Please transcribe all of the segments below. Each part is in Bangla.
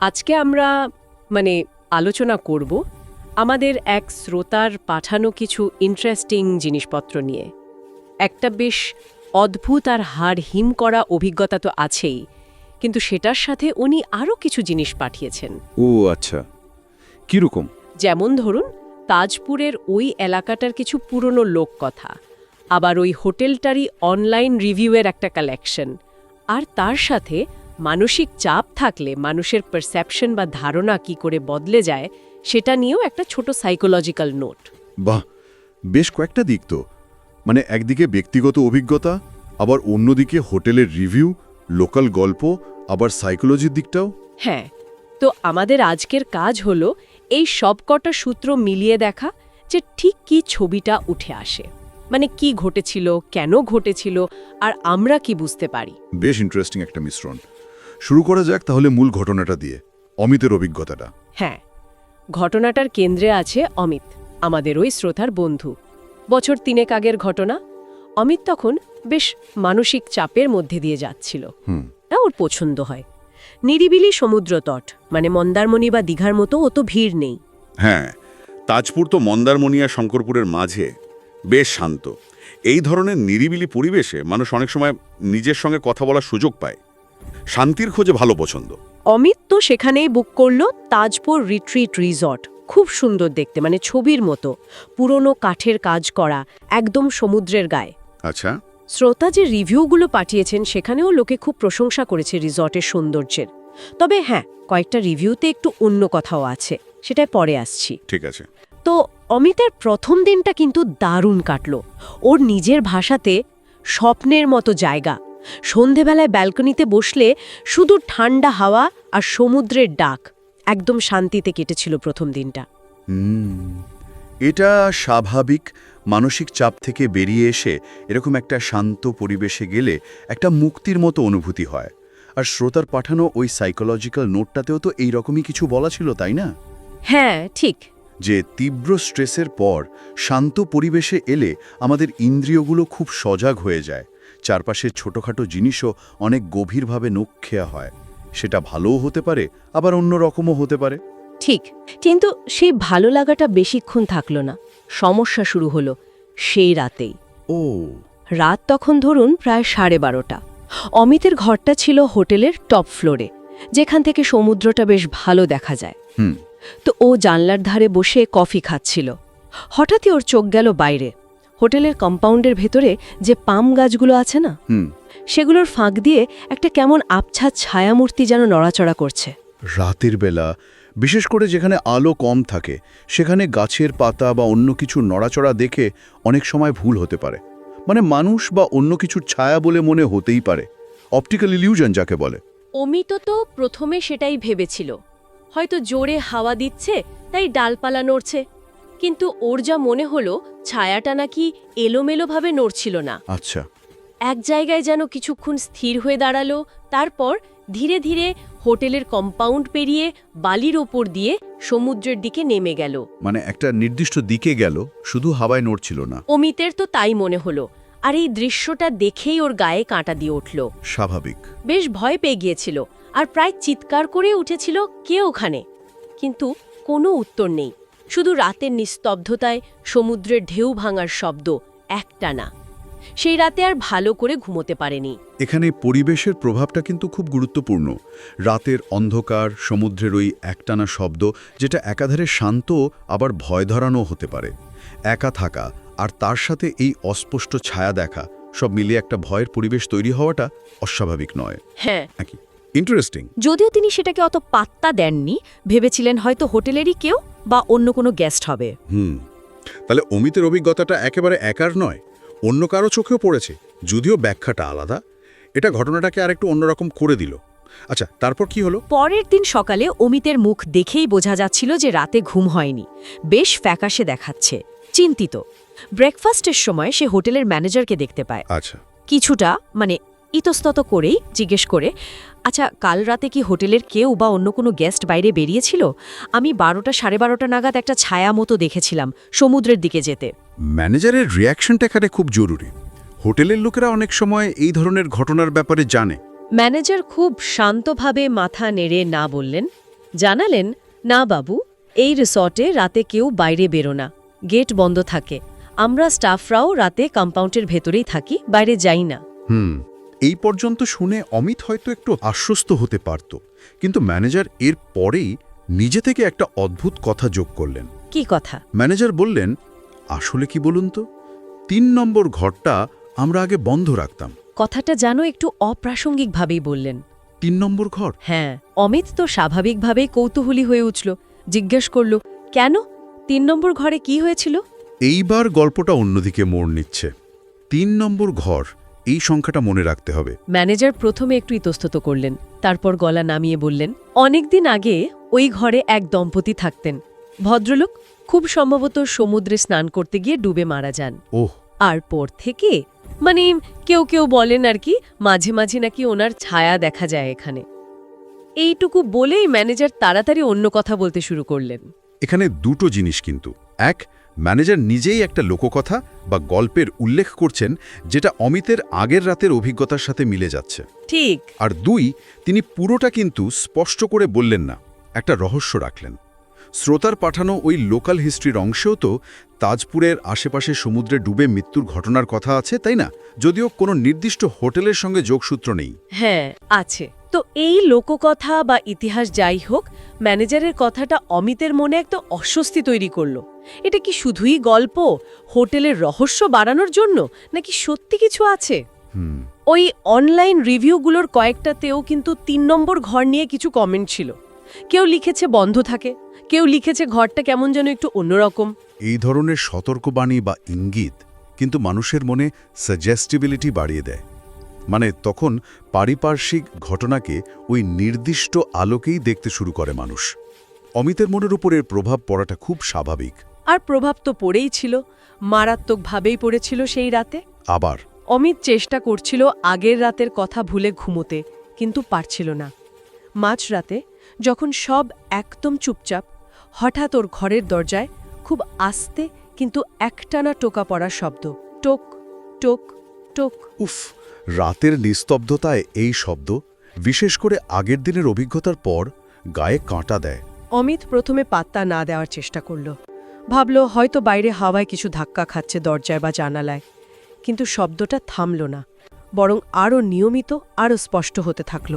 আজকে আমরা মানে আলোচনা করব আমাদের এক শ্রোতার পাঠানো কিছু ইন্টারেস্টিং জিনিসপত্র নিয়ে। একটা বেশ অদ্ভুত আর হাড় হিম করা অভিজ্ঞতা তো আছেই কিন্তু সেটার সাথে উনি আরও কিছু জিনিস পাঠিয়েছেন। ও আচ্ছা। কীরকম? যেমন ধরুন তাজপুরের ওই এলাকাটার কিছু পুরনো লোককথা আবার ওই হোটেলটারই অনলাইন রিভিউয়ের একটা কালেকশন আর তার সাথে মানসিক চাপ থাকলে মানুষের পারসেপশন বা ধারণা কি করে বদলে যায় সেটা নিয়েও একটা ছোট সাইকোলজিক্যাল নোট বাহ বেশ কয়েকটা দিক তো। মানে একদিকে ব্যক্তিগত অভিজ্ঞতা আবার অন্যদিকে হোটেলের রিভিউ লোকাল গল্প আবার সাইকোলজির দিকটাও। হ্যাঁ তো আমাদের আজকের কাজ হলো এই সবকটা সূত্র মিলিয়ে দেখা যে ঠিক কি ছবিটা উঠে আসে। মানে কি ঘটেছিল কেন ঘটেছিল আর আমরা কি বুঝতে পারি? বেশ ইন্টারেস্টিং একটা মিশ্রণ। শুরু করা যাক তাহলে মূল ঘটনাটা দিয়ে অমিতের অভিজ্ঞতাটা। হ্যাঁ ঘটনাটার কেন্দ্রে আছে অমিত আমাদের ওই শ্রোতার বন্ধু। বছর তিনেক আগের ঘটনা অমিত তখন বেশ মানসিক চাপের মধ্যে দিয়ে যাচ্ছিল। হুম। তা ওর পছন্দ হয়। নিরিবিলি সমুদ্রতট মানে মন্দারমণি বা দীঘার মতো অত ভিড় নেই। হ্যাঁ তাজপুর তো মন্দারমণি আর শঙ্করপুরের মাঝে বেশ শান্ত। এই ধরনের নিরিবিলি পরিবেশে মানুষ অনেক সময় নিজের সঙ্গে কথা বলার সুযোগ পায়। শান্তির খোঁজে ভালো পছন্দ। অমিত তো সেখানেই বুক করল তাজপুর রিট্রিট রিসর্ট খুব সুন্দর দেখতে মানে ছবির মতো। পুরনো কাঠের কাজ করা একদম সমুদ্রের গায়ে। আচ্ছা। শ্রোতা যে রিভিউগুলো পাঠিয়েছেন সেখানেও লোকে খুব প্রশংসা করেছে রিসর্টের সৌন্দর্যের। তবে হ্যাঁ কয়েকটা রিভিউতে একটু অন্য কথাও আছে সেটাই পরে আসছি। ঠিক আছে। তো অমিতের প্রথম দিনটা কিন্তু দারুণ কাটলো। ওর নিজের ভাষাতে স্বপ্নের মতো জায়গা সন্ধেবেলায় ব্যালকনিতে বসলে শুধু ঠান্ডা হাওয়া আর সমুদ্রের ডাক একদম শান্তিতে কেটেছিল প্রথম দিনটা। এটা স্বাভাবিক মানসিক চাপ থেকে বেরিয়ে এসে এরকম একটা শান্ত পরিবেশে গেলে একটা মুক্তির মতো অনুভূতি হয়। আর শ্রোতার পাঠানো ওই সাইকোলজিক্যাল নোটটাতেও তো এই রকমই কিছু বলা ছিল তাই না? হ্যাঁ ঠিক। যে তীব্র স্ট্রেসের পর শান্ত পরিবেশে এলে আমাদের ইন্দ্রিয়গুলো খুব সজাগ হয়ে যায়। চারপাশের ছোটোখাটো জিনিসও অনেক গভীরভাবে নক্ষেয়া হয়। সেটা ভালোও হতে পারে আবার অন্য রকমও হতে পারে। ঠিক কিন্তু সেই ভালো লাগাটা বেশিক্ষণ থাকল না। সমস্যা শুরু হলো সেই রাতেই। ও। রাত তখন ধরুন প্রায় সাড়ে বারোটা। অমিতের ঘরটা ছিল হোটেলের টপ ফ্লোরে যেখান থেকে সমুদ্রটা বেশ ভালো দেখা যায়। হুম। তো ও জানলার ধারে বসে কফি খাচ্ছিল। হঠাৎই ওর চোখ গেল বাইরে। হোটেলের কম্পাউন্ডের ভেতরে যে পাম গাছগুলো আছে না হুম। সেগুলোর ফাঁক দিয়ে একটা কেমন আবছা ছায়ামূর্তি যেন নড়াচড়া করছে। রাতের বেলা বিশেষ করে যেখানে আলো কম থাকে সেখানে গাছের পাতা বা অন্য কিছু নড়াচড়া দেখে অনেক সময় ভুল হতে পারে। মানে মানুষ বা অন্য কিছুর ছায়া বলে মনে হতেই পারে। অপটিক্যাল ইলিউজন যাকে বলে। অমিত তো প্রথমে সেটাই ভেবেছিল। হয়তো জোরে হাওয়া দিচ্ছে তাই ডালপালা নড়ছে। কিন্তু ওর যা মনে হলো ছায়াটা নাকি এলোমেলোভাবে নড়ছিল না। আচ্ছা। এক জায়গায় যেন কিছুক্ষণ স্থির হয়ে দাঁড়াল তারপর ধীরে ধীরে হোটেলের কম্পাউন্ড পেরিয়ে বালির ওপর দিয়ে সমুদ্রের দিকে নেমে গেল। মানে একটা নির্দিষ্ট দিকে গেল শুধু হাওয়ায় নড়ছিল না। অমিতের তো তাই মনে হলো আর এই দৃশ্যটা দেখেই ওর গায়ে কাঁটা দিয়ে উঠল। স্বাভাবিক। বেশ ভয় পেয়ে গিয়েছিল আর প্রায় চিৎকার করে উঠেছিল কে ওখানে? কিন্তু কোনো উত্তর নেই। শুধু রাতের নিস্তব্ধতায় সমুদ্রের ঢেউ ভাঙার শব্দ একটানা। সেই রাতে আর ভালো করে ঘুমোতে পারেনি। এখানে পরিবেশের প্রভাবটা কিন্তু খুব গুরুত্বপূর্ণ। রাতের অন্ধকার সমুদ্রের ওই একটানা শব্দ যেটা একাধারে শান্ত আবার ভয় ধরানো হতে পারে। একা থাকা আর তার সাথে এই অস্পষ্ট ছায়া দেখা সব মিলিয়ে একটা ভয়ের পরিবেশ তৈরি হওয়াটা অস্বাভাবিক নয়। হ্যাঁ। ইন্টারেস্টিং যদিও তিনি সেটাকে অত পাত্তা দেননি ভেবেছিলেন হয়তো হোটেলেরই কেউ বা অন্য কোনো গেস্ট হবে। হুম তাহলে অমিতের অভিজ্ঞতাটা একেবারে একার নয় অন্য কারও চোখেও পড়েছে যদিও ব্যাখ্যাটা আলাদা। এটা ঘটনাটাকে আরেকটু অন্যরকম করে দিল। আচ্ছা তারপর কি হলো? পরের দিন সকালে অমিতের মুখ দেখেই বোঝা যাচ্ছিল যে রাতে ঘুম হয়নি বেশ ফ্যাকাশে দেখাচ্ছে চিন্তিত। ব্রেকফাস্টের সময় সে হোটেলের ম্যানেজারকে দেখতে পায়। আচ্ছা। কিছুটা মানে ইতস্তত করেই জিজ্ঞেস করে আচ্ছা কাল রাতে কি হোটেলের কেউ বা অন্য কোনো গেস্ট বাইরে বেরিয়েছিল? আমি বারোটা সাড়ে বারোটা নাগাদ একটা ছায়া মতো দেখেছিলাম সমুদ্রের দিকে যেতে। ম্যানেজারের রিয়াকশনটা এখানে খুব জরুরি। হোটেলের লোকেরা অনেক সময় এই ধরনের ঘটনার ব্যাপারে জানে। ম্যানেজার খুব শান্তভাবে মাথা নেড়ে না বললেন জানালেন না বাবু এই রিসর্টে রাতে কেউ বাইরে বেরো না। গেট বন্ধ থাকে। আমরা স্টাফরাও রাতে কম্পাউন্ডের ভেতরেই থাকি বাইরে যাই না। হুম। এই পর্যন্ত শুনে অমিত হয়তো একটু আশ্বস্ত হতে পারত কিন্তু ম্যানেজার এর পরেই নিজে থেকে একটা অদ্ভুত কথা যোগ করলেন। কি কথা? ম্যানেজার বললেন আসলে কি বলুন তো? তিন নম্বর ঘরটা আমরা আগে বন্ধ রাখতাম। কথাটা যেন একটু অপ্রাসঙ্গিকভাবেই বললেন। তিন নম্বর ঘর? হ্যাঁ অমিত তো স্বাভাবিকভাবেই কৌতূহলী হয়ে উঠল জিজ্ঞেস করল কেন? তিন নম্বর ঘরে কি হয়েছিল? এইবার গল্পটা অন্যদিকে মোড় নিচ্ছে। তিন নম্বর ঘর এই সংখ্যাটা মনে রাখতে হবে। ম্যানেজার প্রথমে একটু ইতস্তত করলেন তারপর গলা নামিয়ে বললেন অনেকদিন আগে ওই ঘরে এক দম্পতি থাকতেন। ভদ্রলোক খুব সম্ভবত সমুদ্রে স্নান করতে গিয়ে ডুবে মারা যান। ওহ। আর পর থেকে মানে কেউ কেউ বলেন আর কি মাঝে মাঝে নাকি ওনার ছায়া দেখা যায় এখানে। এইটুকু বলেই ম্যানেজার তাড়াতাড়ি অন্য কথা বলতে শুরু করলেন। এখানে দুটো জিনিস কিন্তু। এক ম্যানেজার নিজেই একটা লোককথা বা গল্পের উল্লেখ করছেন যেটা অমিতের আগের রাতের অভিজ্ঞতার সাথে মিলে যাচ্ছে। ঠিক। আর দুই তিনি পুরোটা কিন্তু স্পষ্ট করে বললেন না একটা রহস্য রাখলেন। শ্রোতার পাঠানো ওই লোকাল হিস্ট্রির অংশেও তো তাজপুরের আশেপাশে সমুদ্রে ডুবে মৃত্যুর ঘটনার কথা আছে তাই না? যদিও কোনো নির্দিষ্ট হোটেলের সঙ্গে যোগসূত্র নেই। হ্যাঁ আছে। তো এই লোককথা বা ইতিহাস যাই হোক ম্যানেজারের কথাটা অমিতের মনে একটা অস্বস্তি তৈরি করল। এটা কি শুধুই গল্প হোটেলের রহস্য বাড়ানোর জন্য নাকি সত্যি কিছু আছে? হুম। ওই অনলাইন রিভিউগুলোর কয়েকটাতেও কিন্তু তিন নম্বর ঘর নিয়ে কিছু কমেন্ট ছিল। কেউ লিখেছে বন্ধ থাকে কেউ লিখেছে ঘরটা কেমন যেন একটু অন্যরকম। এই ধরনের সতর্কবাণী বা ইঙ্গিত কিন্তু মানুষের মনে সাজেস্টিবিলিটি বাড়িয়ে দেয়। মানে তখন পারিপার্শ্বিক ঘটনাকে ওই নির্দিষ্ট আলোকেই দেখতে শুরু করে মানুষ। অমিতের মনের উপর এর প্রভাব পড়াটা খুব স্বাভাবিক। আর প্রভাব তো পড়েই ছিল। মারাত্মকভাবেই পড়েছিল সেই রাতে। আবার। অমিত চেষ্টা করছিল আগের রাতের কথা ভুলে ঘুমোতে কিন্তু পারছিল না। মাঝরাতে যখন সব একদম চুপচাপ হঠাৎ ওর ঘরের দরজায় খুব আস্তে কিন্তু একটানা টোকা পড়ার শব্দ। টোক টোক টোক। উফ রাতের নিস্তব্ধতায় এই শব্দ বিশেষ করে আগের দিনের অভিজ্ঞতার পর গায়ে কাঁটা দেয়। অমিত প্রথমে পাত্তা না দেওয়ার চেষ্টা করল। ভাবল হয়তো বাইরে হাওয়ায় কিছু ধাক্কা খাচ্ছে দরজায় বা জানালায়। কিন্তু শব্দটা থামল না বরং আরও নিয়মিত আরও স্পষ্ট হতে থাকল।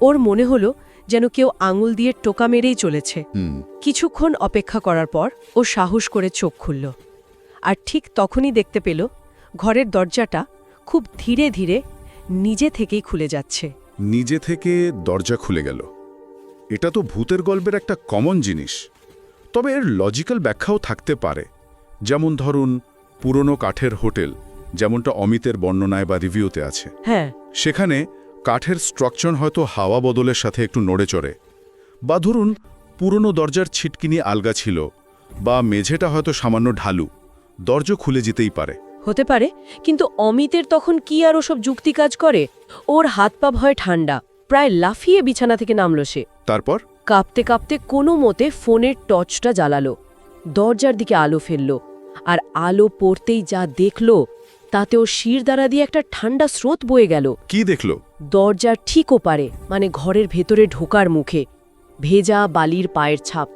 ওর মনে হলো যেন কেউ আঙুল দিয়ে টোকা মেরেই চলেছে। কিছুক্ষণ অপেক্ষা করার পর ও সাহস করে চোখ খুলল। আর ঠিক তখনই দেখতে পেল ঘরের দরজাটা খুব ধীরে ধীরে নিজে থেকেই খুলে যাচ্ছে। নিজে থেকে দরজা খুলে গেল। এটা তো ভূতের গল্পের একটা কমন জিনিস। তবে এর লজিক্যাল ব্যাখ্যাও থাকতে পারে। যেমন ধরুন পুরনো কাঠের হোটেল যেমনটা অমিতের বর্ণনায় বা রিভিউতে আছে। হ্যাঁ। সেখানে কাঠের স্ট্রাকচার হয়তো হাওয়া বদলের সাথে একটু নড়ে চড়ে। বা ধরুন পুরনো দরজার ছিটকিনি আলগা ছিল বা মেঝেটা হয়তো সামান্য ঢালু দরজা খুলে যেতেই পারে। হতে পারে কিন্তু অমিতের তখন কি আর ওসব যুক্তি কাজ করে? ওর হাত পা ভয় ঠান্ডা প্রায় লাফিয়ে বিছানা থেকে নামল সে। তারপর? কাঁপতে কাঁপতে কোনো মতে ফোনের টর্চটা জ্বালালো দরজার দিকে আলো ফেলল আর আলো পড়তেই যা দেখল তাতে ও শির দ্বারা দিয়ে একটা ঠান্ডা স্রোত বয়ে গেল। কি দেখল? দরজার ঠিক ওপারে মানে ঘরের ভেতরে ঢোকার মুখে। ভেজা বালির পায়ের ছাপ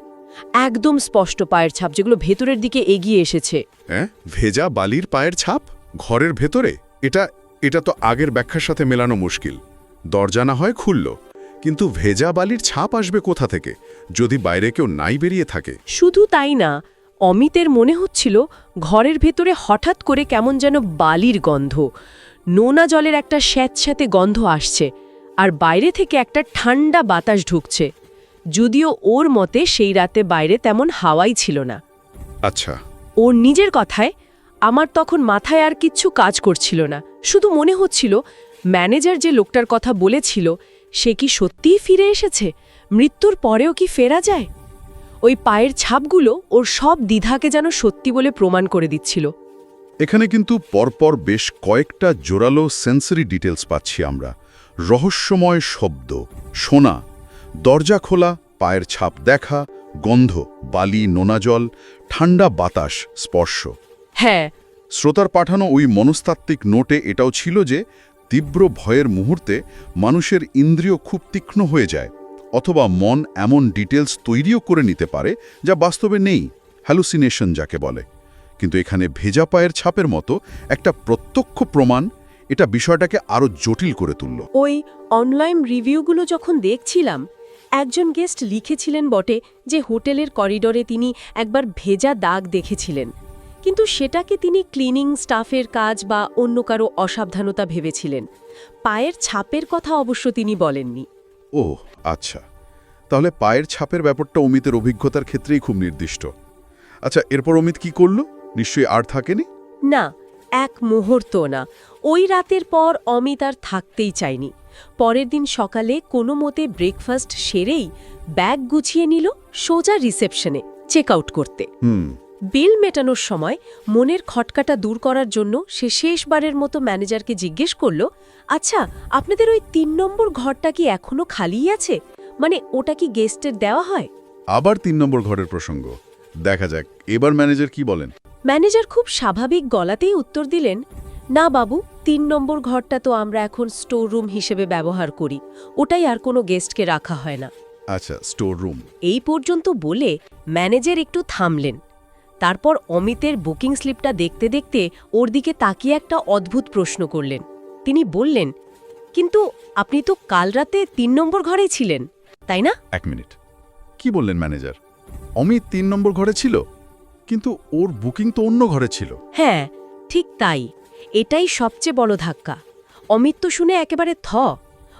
একদম স্পষ্ট পায়ের ছাপ যেগুলো ভেতরের দিকে এগিয়ে এসেছে। হ্যাঁ ভেজা বালির পায়ের ছাপ? ঘরের ভেতরে? এটা এটা তো আগের ব্যাখ্যার সাথে মেলানো মুশকিল। দরজা না হয় খুলল কিন্তু ভেজা বালির ছাপ আসবে কোথা থেকে? যদি বাইরে কেউ নাই বেরিয়ে থাকে। শুধু তাই না অমিতের মনে হচ্ছিল ঘরের ভেতরে হঠাৎ করে কেমন যেন বালির গন্ধ। নোনা জলের একটা স্যাঁতস্যাঁতে গন্ধ আসছে আর বাইরে থেকে একটা ঠান্ডা বাতাস ঢুকছে। যদিও ওর মতে সেই রাতে বাইরে তেমন হাওয়াই ছিল না। আচ্ছা। ওর নিজের কথায় আমার তখন মাথায় আর কিচ্ছু কাজ করছিল না। শুধু মনে হচ্ছিল ম্যানেজার যে লোকটার কথা বলেছিল সে কি সত্যিই ফিরে এসেছে? মৃত্যুর পরেও কি ফেরা যায়? ওই পায়ের ছাপগুলো ওর সব দ্বিধাকে যেন সত্যি বলে প্রমাণ করে দিচ্ছিল। এখানে কিন্তু পরপর বেশ কয়েকটা জোরালো সেন্সরি ডিটেলস পাচ্ছি আমরা। রহস্যময় শব্দ শোনা দরজা খোলা পায়ের ছাপ দেখা গন্ধ বালি নোনা জল ঠান্ডা বাতাস স্পর্শ। হ্যাঁ। শ্রোতার পাঠানো ওই মনস্তাত্ত্বিক নোটে এটাও ছিল যে তীব্র ভয়ের মুহূর্তে মানুষের ইন্দ্রিয় খুব তীক্ষ্ণ হয়ে যায়। অথবা মন এমন ডিটেলস তৈরিও করে নিতে পারে যা বাস্তবে নেই হ্যালুসিনেশন যাকে বলে। কিন্তু এখানে ভেজা পায়ের ছাপের মতো একটা প্রত্যক্ষ প্রমাণ এটা বিষয়টাকে আরও জটিল করে তুলল। ওই অনলাইন রিভিউগুলো যখন দেখছিলাম, একজন গেস্ট লিখেছিলেন বটে যে হোটেলের করিডোরে তিনি একবার ভেজা দাগ দেখেছিলেন। কিন্তু সেটাকে তিনি ক্লিনিং স্টাফের কাজ বা অন্য কারও অসাবধানতা ভেবেছিলেন। পায়ের ছাপের কথা অবশ্য তিনি বলেননি। ও আচ্ছা। তাহলে পায়ের ছাপের ব্যাপারটা অমিতের অভিজ্ঞতার ক্ষেত্রেই খুব নির্দিষ্ট। আচ্ছা এরপর অমিত কি করল? নিশ্চয়ই আর থাকেনি? না এক মুহূর্ত না। ওই রাতের পর অমিত আর থাকতেই চায়নি। পরের দিন সকালে কোনো মতে ব্রেকফাস্ট সেরেই ব্যাগ গুছিয়ে নিল সোজা রিসেপশনে চেক আউট করতে। হুম। বিল মেটানোর সময় মনের খটকাটা দূর করার জন্য সে শেষবারের মতো ম্যানেজারকে জিজ্ঞেস করল আচ্ছা আপনাদের ওই তিন নম্বর ঘরটা কি এখনও খালিই আছে? মানে ওটা কি গেস্টের দেওয়া হয়? আবার তিন নম্বর ঘরের প্রসঙ্গ। দেখা যাক এবার ম্যানেজার কি বলেন? ম্যানেজার খুব স্বাভাবিক গলাতেই উত্তর দিলেন না বাবু তিন নম্বর ঘরটা তো আমরা এখন স্টোর রুম হিসেবে ব্যবহার করি। ওটাই আর কোনো গেস্টকে রাখা হয় না। আচ্ছা স্টোর রুম এই পর্যন্ত বলে ম্যানেজার একটু থামলেন। তারপর অমিতের বুকিং স্লিপটা দেখতে দেখতে ওর দিকে তাকিয়ে একটা অদ্ভুত প্রশ্ন করলেন। তিনি বললেন কিন্তু আপনি তো কাল রাতে তিন নম্বর ঘরেই ছিলেন তাই না? এক মিনিট। কি বললেন ম্যানেজার? অমিত তিন নম্বর ঘরে ছিল কিন্তু ওর বুকিং তো অন্য ঘরে ছিল। হ্যাঁ ঠিক তাই। এটাই সবচেয়ে বড় ধাক্কা। অমিত তো শুনে একেবারে থ।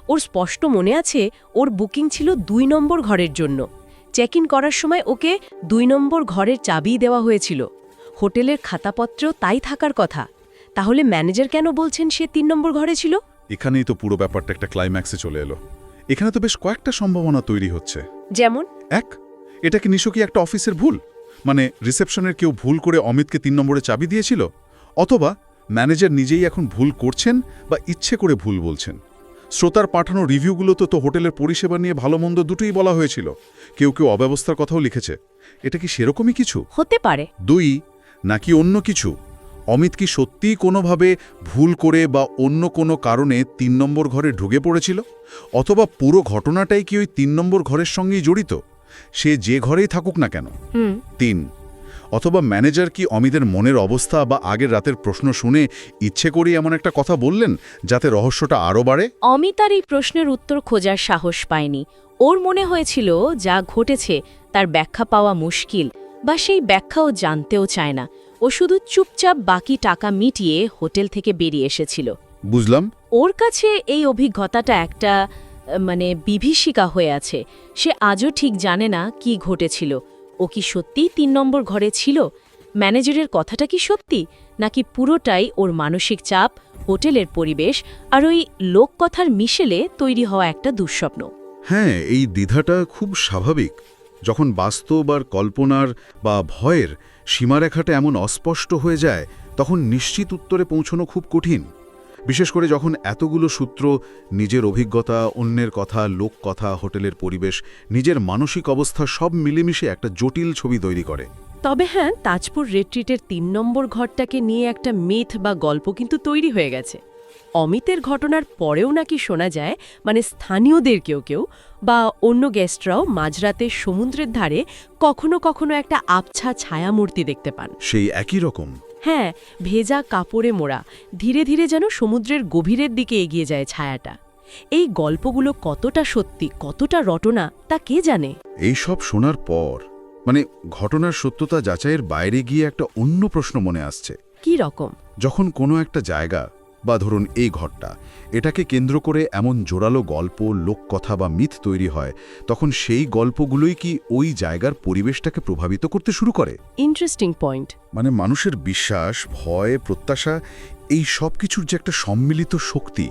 ওর স্পষ্ট মনে আছে ওর বুকিং ছিল দুই নম্বর ঘরের জন্য। চেক ইন করার সময় ওকে দুই নম্বর ঘরের চাবি দেওয়া হয়েছিল। হোটেলের খাতাপত্রেও তাই থাকার কথা। তাহলে ম্যানেজার কেন বলছেন সে তিন নম্বর ঘরে ছিল? এখানেই তো পুরো ব্যাপারটা একটা ক্লাইম্যাক্সে চলে এলো। এখানে তো বেশ কয়েকটা সম্ভাবনা তৈরি হচ্ছে। যেমন? এক এটা কি নিশো কি একটা অফিসের ভুল? মানে রিসেপশনের কেউ ভুল করে অমিতকে তিন নম্বরে চাবি দিয়েছিল? অথবা ম্যানেজার নিজেই এখন ভুল করছেন বা ইচ্ছে করে ভুল বলছেন? শ্রোতার পাঠানো রিভিউগুলো তো তো হোটেলের পরিষেবা নিয়ে ভালো মন্দ দুটোই বলা হয়েছিল। কেউ কেউ অব্যবস্থার কথাও লিখেছে। এটা কি সেরকমই কিছু? হতে পারে। দুই নাকি অন্য কিছু? অমিত কি সত্যিই কোনোভাবে ভুল করে বা অন্য কোনো কারণে তিন নম্বর ঘরে ঢুকে পড়েছিল? অথবা পুরো ঘটনাটাই কি ওই তিন নম্বর ঘরের সঙ্গেই জড়িত? সে যে ঘরেই থাকুক না কেন? তিন অথবা ম্যানেজার কি অমিতের মনের অবস্থা বা আগের রাতের প্রশ্ন শুনে ইচ্ছে করেই এমন একটা কথা বললেন যাতে রহস্যটা আরও বাড়ে? অমিত আর এই প্রশ্নের উত্তর খোঁজার সাহস পায়নি। ওর মনে হয়েছিল যা ঘটেছে তার ব্যাখ্যা পাওয়া মুশকিল বা সেই ব্যাখ্যাও জানতেও চায় না। ও শুধু চুপচাপ বাকি টাকা মিটিয়ে হোটেল থেকে বেরিয়ে এসেছিল। বুঝলাম। ওর কাছে এই অভিজ্ঞতাটা একটা মানে বিভীষিকা হয়ে আছে। সে আজও ঠিক জানে না কি ঘটেছিল। ও কি সত্যিই তিন নম্বর ঘরে ছিল? ম্যানেজারের কথাটা কি সত্যি? নাকি পুরোটাই ওর মানসিক চাপ, হোটেলের পরিবেশ আর ওই লোককথার মিশেলে তৈরি হওয়া একটা দুঃস্বপ্ন? হ্যাঁ এই দ্বিধাটা খুব স্বাভাবিক। যখন বাস্তব আর কল্পনার বা ভয়ের সীমারেখাটা এমন অস্পষ্ট হয়ে যায়, তখন নিশ্চিত উত্তরে পৌঁছনো খুব কঠিন। বিশেষ করে যখন এতগুলো সূত্র নিজের অভিজ্ঞতা অন্যের কথা লোক কথা হোটেলের পরিবেশ নিজের মানসিক অবস্থা সব মিলেমিশে একটা জটিল ছবি তৈরি করে। তবে হ্যাঁ তাজপুর রেট্রিটের তিন নম্বর ঘরটাকে নিয়ে একটা মিথ বা গল্প কিন্তু তৈরি হয়ে গেছে। অমিতের ঘটনার পরেও নাকি শোনা যায় মানে স্থানীয়দের কেউ কেউ বা অন্য গেস্টরাও মাঝরাতে সমুদ্রের ধারে কখনো কখনো একটা আবছা ছায়ামূর্তি দেখতে পান। সেই একই রকম। হ্যাঁ ভেজা কাপড়ে মোড়া ধীরে ধীরে যেন সমুদ্রের গভীরের দিকে এগিয়ে যায় ছায়াটা। এই গল্পগুলো কতটা সত্যি কতটা রটনা তা কে জানে? এই সব শোনার পর মানে ঘটনার সত্যতা যাচাইয়ের বাইরে গিয়ে একটা অন্য প্রশ্ন মনে আসছে। কি রকম? যখন কোনো একটা জায়গা বা ধরুন এই ঘরটা এটাকে কেন্দ্র করে এমন জোরালো গল্প লোককথা বা মিথ তৈরি হয় তখন সেই গল্পগুলোই কি ওই জায়গার পরিবেশটাকে প্রভাবিত করতে শুরু করে? ইন্টারেস্টিং পয়েন্ট মানে মানুষের বিশ্বাস ভয় প্রত্যাশা এই সব কিছুর যে একটা সম্মিলিত শক্তি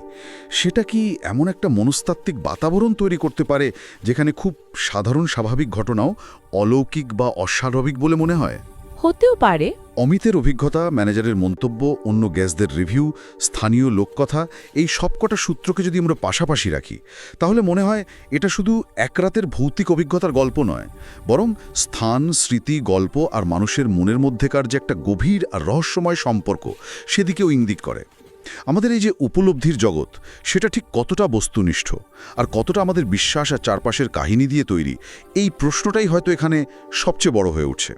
সেটা কি এমন একটা মনস্তাত্ত্বিক বাতাবরণ তৈরি করতে পারে যেখানে খুব সাধারণ স্বাভাবিক ঘটনাও অলৌকিক বা অস্বাভাবিক বলে মনে হয়? হতেও পারে। অমিতের অভিজ্ঞতা, ম্যানেজারের মন্তব্য, অন্য গ্যাসদের রিভিউ, স্থানীয় লোককথা, এই সবকটা সূত্রকে যদি আমরা পাশাপাশি রাখি, তাহলে মনে হয় এটা শুধু এক রাতের ভৌতিক অভিজ্ঞতার গল্প নয়, বরং স্থান, স্মৃতি, গল্প আর মানুষের মনের মধ্যেকার যে একটা গভীর আর রহস্যময় সম্পর্ক, সেদিকেও ইঙ্গিত করে। আমাদের এই যে উপলব্ধির জগৎ, সেটা ঠিক কতটা বস্তুনিষ্ঠ আর কতটা আমাদের বিশ্বাস আর চারপাশের কাহিনী দিয়ে তৈরি, এই প্রশ্নটাই হয়তো এখানে সবচেয়ে বড় হয়ে উঠছে।